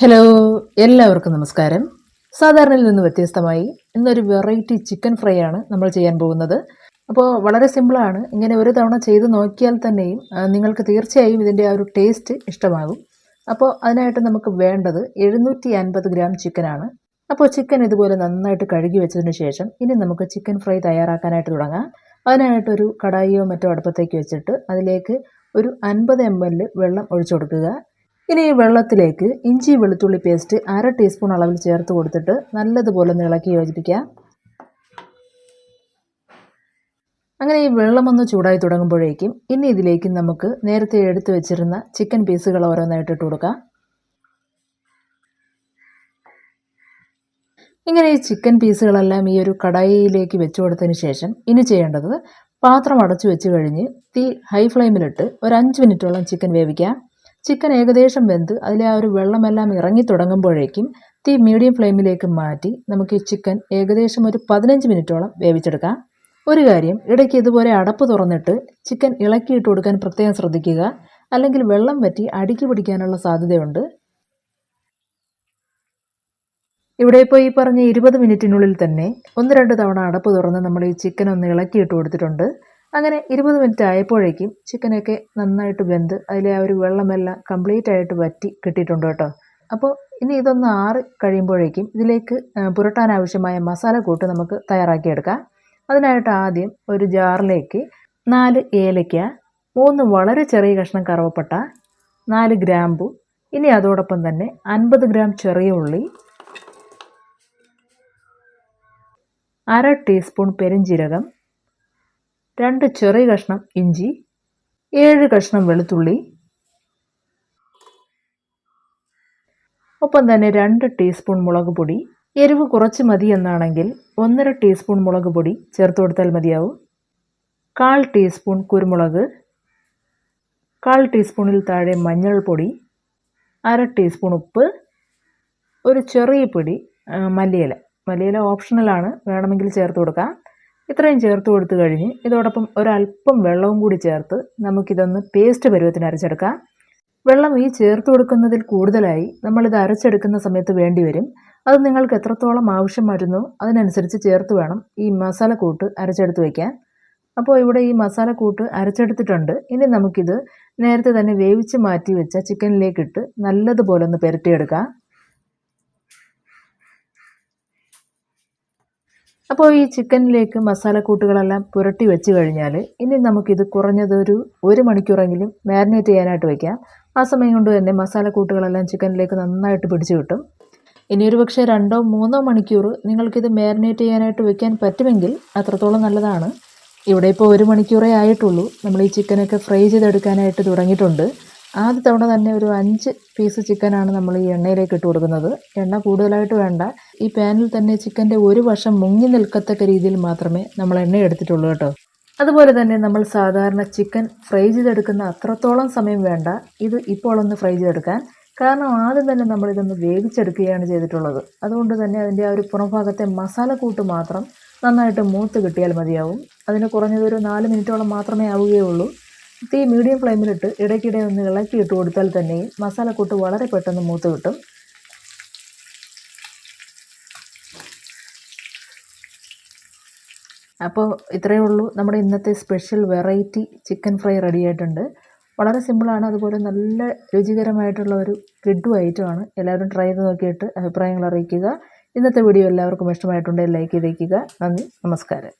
Hello എല്ലാവർക്കും നമസ്കാരം. സാധാരണയിൽ നിന്ന് വ്യത്യസ്തമായി ഇന്നൊരു വെറൈറ്റി ചിക്കൻ ഫ്രൈ ആണ് നമ്മൾ ചെയ്യാൻ പോകുന്നത്. അപ്പോൾ വളരെ സിമ്പിളാണ് ഇങ്ങനെ ഒരു തവണ ചെയ്ത് നോക്കിയാൽ തന്നെയും നിങ്ങൾക്ക് തീർച്ചയായും ഇതിന്റെ ആ ഒരു ടേസ്റ്റ് ഇഷ്ടമാകും. അപ്പോൾ അതിനായിട്ട് നമുക്ക് വേണ്ടത് എഴുന്നൂറ്റി അൻപത് ഗ്രാം ചിക്കനാണ് അപ്പോൾ ചിക്കൻ ഇതുപോലെ നന്നായിട്ട് കഴുകി വെച്ചതിന് ശേഷം ഇനി നമുക്ക് ചിക്കൻ ഫ്രൈ തയ്യാറാക്കാനായിട്ട് തുടങ്ങാം. അതിനായിട്ടൊരു കടായിയോ മറ്റോ അടുപ്പത്തേക്ക് വെച്ചിട്ട് അതിലേക്ക് ഒരു അൻപത് എം എൽ വെള്ളം ഒഴിച്ചു കൊടുക്കുക. ഇനി ഈ വെള്ളത്തിലേക്ക് ഇഞ്ചി വെളുത്തുള്ളി പേസ്റ്റ് അര ടീസ്പൂൺ അളവിൽ ചേർത്ത് കൊടുത്തിട്ട് നല്ലതുപോലെ ഒന്ന് ഇളക്കി യോജിപ്പിക്കുക. അങ്ങനെ ഈ വെള്ളമൊന്ന് ചൂടായി തുടങ്ങുമ്പോഴേക്കും ഇനി ഇതിലേക്ക് നമുക്ക് നേരത്തെ എടുത്തു വെച്ചിരുന്ന ചിക്കൻ പീസുകൾ ഓരോന്നായിട്ട് ഇട്ട് കൊടുക്കാം. ഇങ്ങനെ ഈ ചിക്കൻ പീസുകളെല്ലാം ഈ ഒരു കടായിയിലേക്ക് വെച്ചു കൊടുത്തതിന് ശേഷം ഇനി ചെയ്യേണ്ടത് പാത്രം അടച്ചു വെച്ച് കഴിഞ്ഞ് തീ ഹൈ ഫ്ലെയിമിലിട്ട് ഒരു അഞ്ച് മിനിറ്റോളം ചിക്കൻ വേവിക്കാം ചിക്കൻ ഏകദേശം വെന്ത് അതിലെ ആ ഒരു വെള്ളമെല്ലാം ഇറങ്ങി തുടങ്ങുമ്പോഴേക്കും തീ മീഡിയം ഫ്ലെയിമിലേക്ക് മാറ്റി നമുക്ക് ഈ ചിക്കൻ ഏകദേശം ഒരു പതിനഞ്ച് മിനിറ്റോളം വേവിച്ചെടുക്കാം. ഒരു കാര്യം ഇടയ്ക്ക് ഇതുപോലെ അടപ്പ് തുറന്നിട്ട് ചിക്കൻ ഇളക്കിയിട്ട് കൊടുക്കാൻ പ്രത്യേകം ശ്രദ്ധിക്കുക. അല്ലെങ്കിൽ വെള്ളം വറ്റി അടുക്കി പിടിക്കാനുള്ള സാധ്യതയുണ്ട്. ഇവിടെ ഇപ്പോൾ ഈ പറഞ്ഞ ഇരുപത് മിനിറ്റിനുള്ളിൽ തന്നെ ഒന്ന് രണ്ട് തവണ അടപ്പ് തുറന്ന് നമ്മൾ ഈ ചിക്കൻ ഒന്ന് ഇളക്കിയിട്ട് കൊടുത്തിട്ടുണ്ട്. അങ്ങനെ ഇരുപത് മിനിറ്റ് ആയപ്പോഴേക്കും ചിക്കനൊക്കെ നന്നായിട്ട് വെന്ത് അതിലെ ആ ഒരു വെള്ളമെല്ലാം കംപ്ലീറ്റ് ആയിട്ട് വറ്റി കിട്ടിയിട്ടുണ്ട് കേട്ടോ. അപ്പോൾ ഇനി ഇതൊന്ന് ആറി കഴിയുമ്പോഴേക്കും ഇതിലേക്ക് പുരട്ടാൻ ആവശ്യമായ മസാല കൂട്ട് നമുക്ക് തയ്യാറാക്കിയെടുക്കാം. അതിനായിട്ട് ആദ്യം ഒരു ജാറിലേക്ക് നാല് ഏലയ്ക്ക മൂന്ന് വളരെ ചെറിയ കഷ്ണം കറുവപ്പട്ട നാല് ഗ്രാമ്പു ഇനി അതോടൊപ്പം തന്നെ അൻപത് ഗ്രാം ചെറിയ ഉള്ളി അര ടീസ്പൂൺ പെരിഞ്ജീരകം രണ്ട് ചെറിയ കഷ്ണം ഇഞ്ചി ഏഴ് കഷ്ണം വെളുത്തുള്ളി ഒപ്പം തന്നെ രണ്ട് ടീസ്പൂൺ മുളക് പൊടി. എരിവ് കുറച്ച് മതി എന്നാണെങ്കിൽ ഒന്നര ടീസ്പൂൺ മുളക് പൊടി ചേർത്ത് കൊടുത്താൽ മതിയാവും. കാൽ ടീസ്പൂൺ കുരുമുളക് കാൽ ടീസ്പൂണിൽ താഴെ മഞ്ഞൾപ്പൊടി അര ടീസ്പൂൺ ഉപ്പ് ഒരു ചെറിയ പിടി മല്ലിയില. മല്ലിയില ഓപ്ഷണലാണ് വേണമെങ്കിൽ ചേർത്ത് കൊടുക്കാം. ഇത്രയും ചേർത്ത് കൊടുത്തു കഴിഞ്ഞ് ഇതോടൊപ്പം ഒരല്പം വെള്ളവും കൂടി ചേർത്ത് നമുക്കിതൊന്ന് പേസ്റ്റ് പരുവത്തിന് അരച്ചെടുക്കാം. വെള്ളം ഈ ചേർത്ത് കൊടുക്കുന്നതിൽ കൂടുതലായി നമ്മളിത് അരച്ചെടുക്കുന്ന സമയത്ത് വേണ്ടി വരും. അത് നിങ്ങൾക്ക് എത്രത്തോളം ആവശ്യം വരുന്നു അതിനനുസരിച്ച് ചേർത്ത് വേണം ഈ മസാല കൂട്ട് അരച്ചെടുത്ത് വയ്ക്കാൻ അപ്പോൾ ഇവിടെ ഈ മസാല കൂട്ട് അരച്ചെടുത്തിട്ടുണ്ട്. ഇനി നമുക്കിത് നേരത്തെ തന്നെ വേവിച്ച് മാറ്റി വെച്ച ചിക്കനിലേക്കിട്ട് നല്ലതുപോലെ ഒന്ന് പുരട്ടിയെടുക്കാം. അപ്പോൾ ഈ ചിക്കനിലേക്ക് മസാലക്കൂട്ടുകളെല്ലാം പുരട്ടി വെച്ച് കഴിഞ്ഞാൽ ഇനി നമുക്കിത് കുറഞ്ഞതൊരു ഒരു മണിക്കൂറെങ്കിലും മാരിനേറ്റ് ചെയ്യാനായിട്ട് വയ്ക്കാം ആ സമയം കൊണ്ട് തന്നെ മസാലക്കൂട്ടുകളെല്ലാം ചിക്കനിലേക്ക് നന്നായിട്ട് പിടിച്ചു കിട്ടും. ഇനി ഒരു പക്ഷേ രണ്ടോ മൂന്നോ മണിക്കൂർ നിങ്ങൾക്കിത് മാരിനേറ്റ് ചെയ്യാനായിട്ട് വെക്കാൻ പറ്റുമെങ്കിൽ അത്രത്തോളം നല്ലതാണ്. ഇവിടെ ഇപ്പോൾ ഒരു മണിക്കൂറേ ആയിട്ടുള്ളൂ. നമ്മൾ ഈ ചിക്കനൊക്കെ ഫ്രൈ ചെയ്തെടുക്കാനായിട്ട് തുടങ്ങിയിട്ടുണ്ട്. ആദ്യ തവണ തന്നെ ഒരു അഞ്ച് പീസ് ചിക്കനാണ് നമ്മൾ ഈ എണ്ണയിലേക്ക് ഇട്ട് കൊടുക്കുന്നത്. എണ്ണ കൂടുതലായിട്ട് വേണ്ട. ഈ പാനിൽ തന്നെ ചിക്കന്റെ ഒരു വശം മുങ്ങി നിൽക്കത്തക്ക രീതിയിൽ മാത്രമേ നമ്മൾ എണ്ണ എടുത്തിട്ടുള്ളൂ കേട്ടോ. അതുപോലെ തന്നെ നമ്മൾ സാധാരണ ചിക്കൻ ഫ്രൈ ചെയ്തെടുക്കുന്ന അത്രത്തോളം സമയം വേണ്ട. ഇത് ഇപ്പോൾ ഒന്ന് ഫ്രൈ ചെയ്തെടുക്കാൻ. കാരണം ആദ്യം തന്നെ നമ്മളിതൊന്ന് വേവിച്ചെടുക്കുകയാണ് ചെയ്തിട്ടുള്ളത്. അതുകൊണ്ട് തന്നെ അതിന്റെ ആ ഒരു പുറംഭാഗത്തെ മസാല മസാലക്കൂട്ട് മാത്രം നന്നായിട്ട് മൂത്ത് കിട്ടിയാൽ മതിയാവും. അതിന് കുറഞ്ഞതൊരു നാല് മിനിറ്റോളം മാത്രമേ ആവുകയുള്ളൂ. തീ മീഡിയം ഫ്ലെയിമിലിട്ട് ഇടയ്ക്കിടെ ഒന്ന് ഇളക്കി ഇട്ട് കൊടുത്താൽ മസാല മസാലക്കൂട്ട് വളരെ പെട്ടെന്ന് മൂത്ത് കിട്ടും. അപ്പോൾ ഇത്രയേ ഉള്ളൂ. നമ്മുടെ ഇന്നത്തെ special variety chicken fry ready ആയിട്ടുണ്ട്. വളരെ സിമ്പിളാണ് അതുപോലെ നല്ല രുചികരമായിട്ടുള്ള ഒരു കിഡു ഐറ്റമാണ് എല്ലാവരും ട്രൈ ചെയ്ത് നോക്കിയിട്ട് അഭിപ്രായങ്ങൾ അറിയിക്കുക. ഇന്നത്തെ വീഡിയോ എല്ലാവർക്കും ഇഷ്ടമായിട്ടുണ്ടെങ്കിൽ ലൈക്ക് ചെയ്തേക്കുക. നന്ദി. നമസ്കാരം.